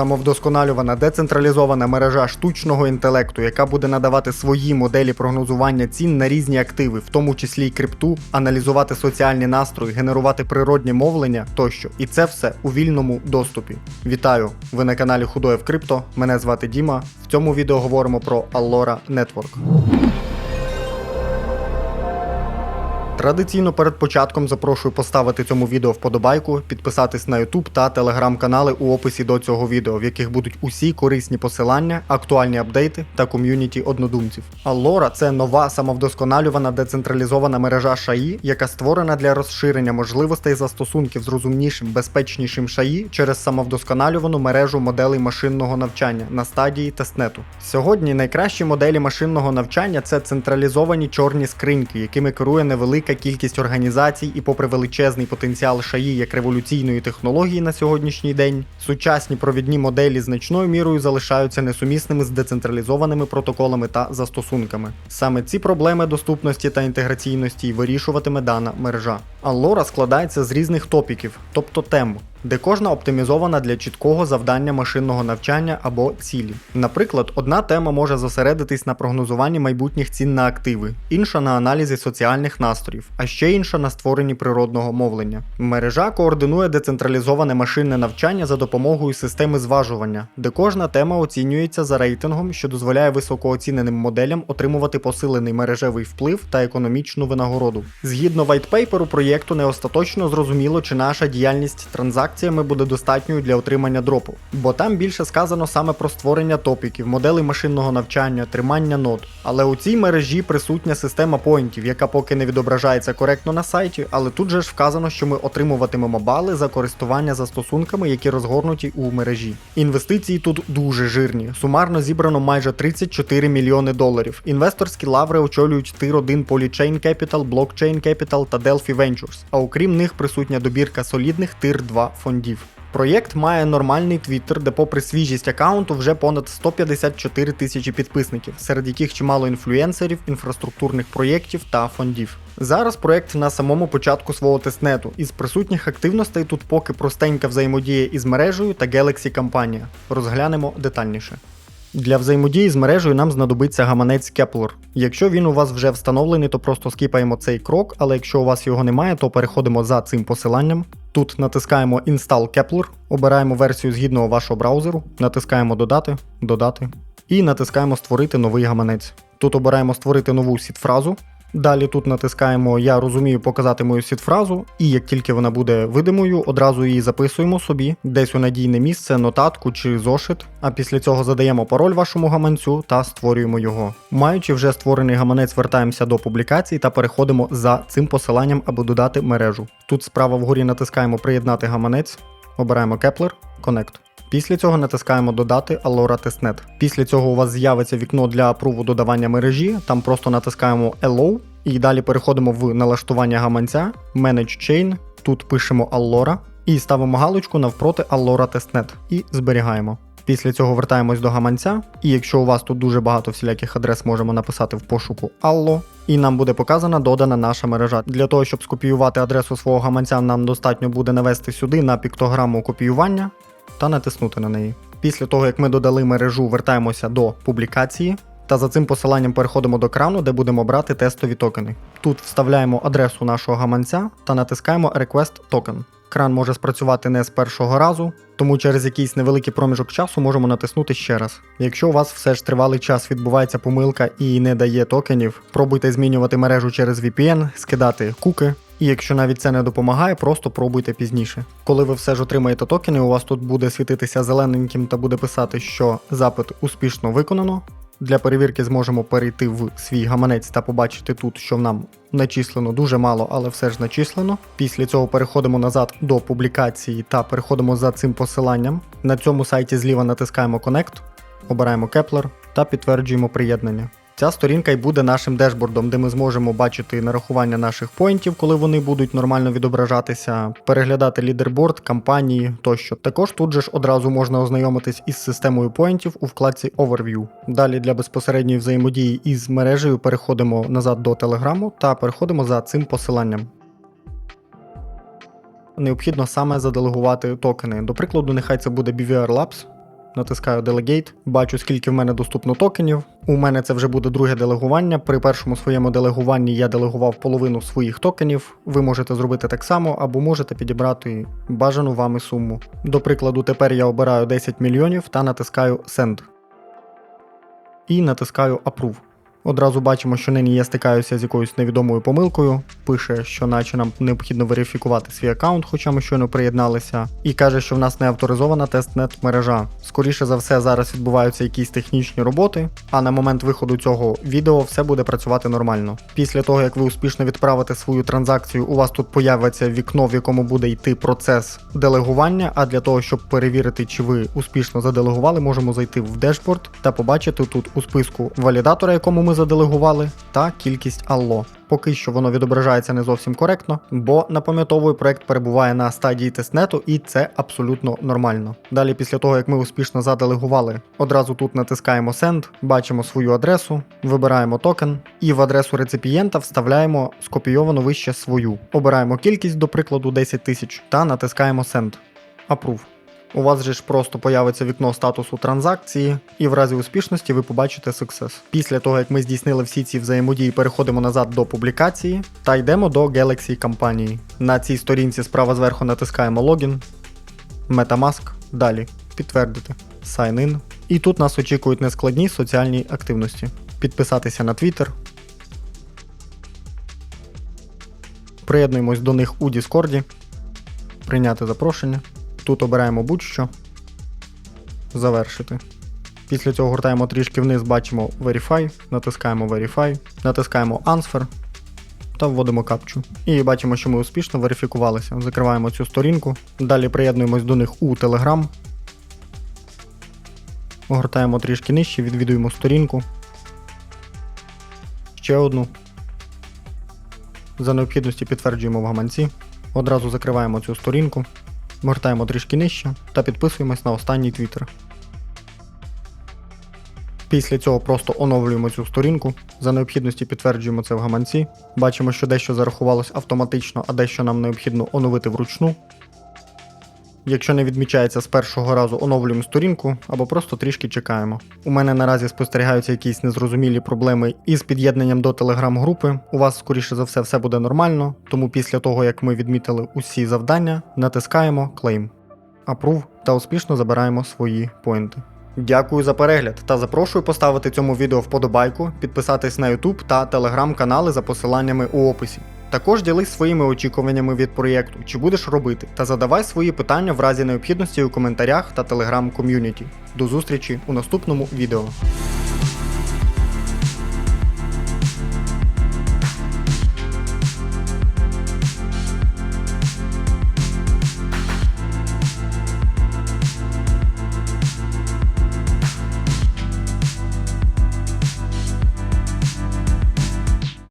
самовдосконалювана децентралізована мережа штучного інтелекту, яка буде надавати свої моделі прогнозування цін на різні активи, в тому числі й крипту, аналізувати соціальні настрої, генерувати природні мовлення тощо. І це все у вільному доступі. Вітаю! Ви на каналі Худоєв Крипто. Мене звати Діма. В цьому відео говоримо про Allora Network. Традиційно перед початком запрошую поставити цьому відео вподобайку, підписатись на YouTube та телеграм-канали у описі до цього відео, в яких будуть усі корисні посилання, актуальні апдейти та ком'юніті однодумців. Allora – це нова самовдосконалювана децентралізована мережа ШАІ, яка створена для розширення можливостей застосунків з розумнішим, безпечнішим ШАІ через самовдосконалювану мережу моделей машинного навчання на стадії тестнету. Сьогодні найкращі моделі машинного навчання це централізовані чорні скриньки, якими керує невелика кількість організацій, і попри величезний потенціал шаї як революційної технології на сьогоднішній день, сучасні провідні моделі значною мірою залишаються несумісними з децентралізованими протоколами та застосунками. Саме ці проблеми доступності та інтеграційності вирішуватиме дана мережа. Алора складається з різних топіків, тобто тем, де кожна оптимізована для чіткого завдання машинного навчання або цілі. Наприклад, одна тема може зосередитись на прогнозуванні майбутніх цін на активи, інша на аналізі соціальних настроїв, а ще інша на створенні природного мовлення. Мережа координує децентралізоване машинне навчання за допомогою системи зважування, де кожна тема оцінюється за рейтингом, що дозволяє високооціненим моделям отримувати посилений мережевий вплив та економічну винагороду. Згідно вайтпейперу проєкту, не остаточно зрозуміло, чи наша діяльність транзакцій акціями буде достатньою для отримання дропу, бо там більше сказано саме про створення топіків, моделей машинного навчання, тримання нод. Але у цій мережі присутня система поінтів, яка поки не відображається коректно на сайті, але тут же ж вказано, що ми отримуватимемо бали за користування застосунками, які розгорнуті у мережі. Інвестиції тут дуже жирні. Сумарно зібрано майже 34 мільйони доларів. Інвесторські лаври очолюють Tier 1 Polychain Capital, Blockchain Capital та Delphi Ventures, а окрім них присутня добірка солідних Tier 2 фондів. Проєкт має нормальний твіттер, де, попри свіжість аккаунту, вже понад 154 тисячі підписників, серед яких чимало інфлюенсерів, інфраструктурних проєктів та фондів. Зараз проєкт на самому початку свого тестнету. Із присутніх активностей тут поки простенька взаємодія із мережею та Galaxy компанія. Розглянемо детальніше. Для взаємодії з мережею нам знадобиться гаманець Kepler. Якщо він у вас вже встановлений, то просто скіпаємо цей крок, але якщо у вас його немає, то переходимо за цим посиланням. Тут натискаємо Install Kepler, обираємо версію згідного вашого браузеру, натискаємо Додати, Додати і натискаємо Створити новий гаманець. Тут обираємо створити нову сіт-фразу. Далі тут натискаємо Я розумію показати мою сіт-фразу, і як тільки вона буде видимою, одразу її записуємо собі, десь у надійне місце, нотатку чи зошит. А після цього задаємо пароль вашому гаманцю та створюємо його. Маючи вже створений гаманець, вертаємося до публікацій та переходимо за цим посиланням, аби додати мережу. Тут справа вгорі натискаємо Приєднати гаманець, обираємо Kepler, Connect. Після цього натискаємо Додати Allora Testnet. Після цього у вас з'явиться вікно для апруву додавання мережі, там просто натискаємо Allow і далі переходимо в налаштування гаманця, Manage Chain, тут пишемо Allora і ставимо галочку навпроти Allora Testnet і зберігаємо. Після цього вертаємось до гаманця, і якщо у вас тут дуже багато всіляких адрес, можемо написати в пошуку Allo, і нам буде показана додана наша мережа. Для того, щоб скопіювати адресу свого гаманця, нам достатньо буде навести сюди на піктограму копіювання та натиснути на неї. Після того, як ми додали мережу, вертаємося до публікації. Та за цим посиланням переходимо до крану, де будемо брати тестові токени. Тут вставляємо адресу нашого гаманця та натискаємо Request Token. Кран може спрацювати не з першого разу, тому через якийсь невеликий проміжок часу можемо натиснути ще раз. Якщо у вас все ж тривалий час відбувається помилка і не дає токенів, пробуйте змінювати мережу через VPN, скидати куки. І якщо навіть це не допомагає, просто пробуйте пізніше. Коли ви все ж отримаєте токени, у вас тут буде світитися зелененьким та буде писати, що запит успішно виконано. Для перевірки зможемо перейти в свій гаманець та побачити тут, що нам начислено дуже мало, але все ж начислено. Після цього переходимо назад до публікації та переходимо за цим посиланням. На цьому сайті зліва натискаємо Connect, обираємо Kepler та підтверджуємо приєднання. Ця сторінка й буде нашим дешбордом, де ми зможемо бачити нарахування наших поінтів, коли вони будуть нормально відображатися, переглядати лідерборд, кампанії тощо. Також тут же ж одразу можна ознайомитись із системою поінтів у вкладці Overview. Далі для безпосередньої взаємодії із мережею переходимо назад до Телеграму та переходимо за цим посиланням. Необхідно саме заделегувати токени. До прикладу, нехай це буде BVR Labs. Натискаю Delegate, бачу, скільки в мене доступно токенів. У мене це вже буде друге делегування. При першому своєму делегуванні я делегував половину своїх токенів. Ви можете зробити так само, або можете підібрати бажану вами суму. До прикладу, тепер я обираю 10 мільйонів та натискаю Send. І натискаю Approve. Одразу бачимо, що нині я стикаюся з якоюсь невідомою помилкою. Пише, що наче нам необхідно верифікувати свій аккаунт, хоча ми щойно приєдналися, і каже, що в нас не авторизована тестнет мережа. Скоріше за все, зараз відбуваються якісь технічні роботи, а на момент виходу цього відео все буде працювати нормально. Після того, як ви успішно відправите свою транзакцію, у вас тут появиться вікно, в якому буде йти процес делегування. А для того, щоб перевірити, чи ви успішно заделегували, можемо зайти в дешборд та побачити тут у списку валідатора, якому ми заделегували, та кількість алло. Поки що воно відображається не зовсім коректно, бо напам'ятовую, проект перебуває на стадії тестнету, і це абсолютно нормально. Далі, після того як ми успішно заделегували, одразу тут натискаємо Send, бачимо свою адресу, вибираємо токен і в адресу реципієнта вставляємо скопійовану вище свою. Обираємо кількість, до прикладу, 10 тисяч, та натискаємо Send. Approve. У вас же ж просто появиться вікно статусу транзакції, і в разі успішності ви побачите Success. Після того, як ми здійснили всі ці взаємодії, переходимо назад до публікації та йдемо до Galaxy компанії. На цій сторінці справа зверху натискаємо логін, Metamask, далі підтвердити, Sign in. І тут нас очікують нескладні соціальні активності. Підписатися на Twitter. Приєднуємось до них у Discord, прийняти запрошення. Тут обираємо будь-що. Завершити. Після цього гортаємо трішки вниз, бачимо Verify, натискаємо Verify, натискаємо Answer та вводимо капчу. І бачимо, що ми успішно верифікувалися. Закриваємо цю сторінку. Далі приєднуємось до них у Telegram. Огортаємо трішки нижче, відвідуємо сторінку. Ще одну. За необхідності підтверджуємо в гаманці. Одразу закриваємо цю сторінку. Гортаємо трішки нижче та підписуємось на останній твіттер. Після цього просто оновлюємо цю сторінку. За необхідності підтверджуємо це в гаманці. Бачимо, що дещо зарахувалось автоматично, а дещо нам необхідно оновити вручну. Якщо не відмічається з першого разу, оновлюємо сторінку або просто трішки чекаємо. У мене наразі спостерігаються якісь незрозумілі проблеми із під'єднанням до телеграм-групи. У вас, скоріше за все, все буде нормально, тому після того, як ми відмітили усі завдання, натискаємо Claim, Approve та успішно забираємо свої поінти. Дякую за перегляд та запрошую поставити цьому відео вподобайку, підписатись на YouTube та телеграм-канали за посиланнями у описі. Також ділись своїми очікуваннями від проєкту, чи будеш робити, та задавай свої питання в разі необхідності у коментарях та телеграм-ком'юніті. До зустрічі у наступному відео.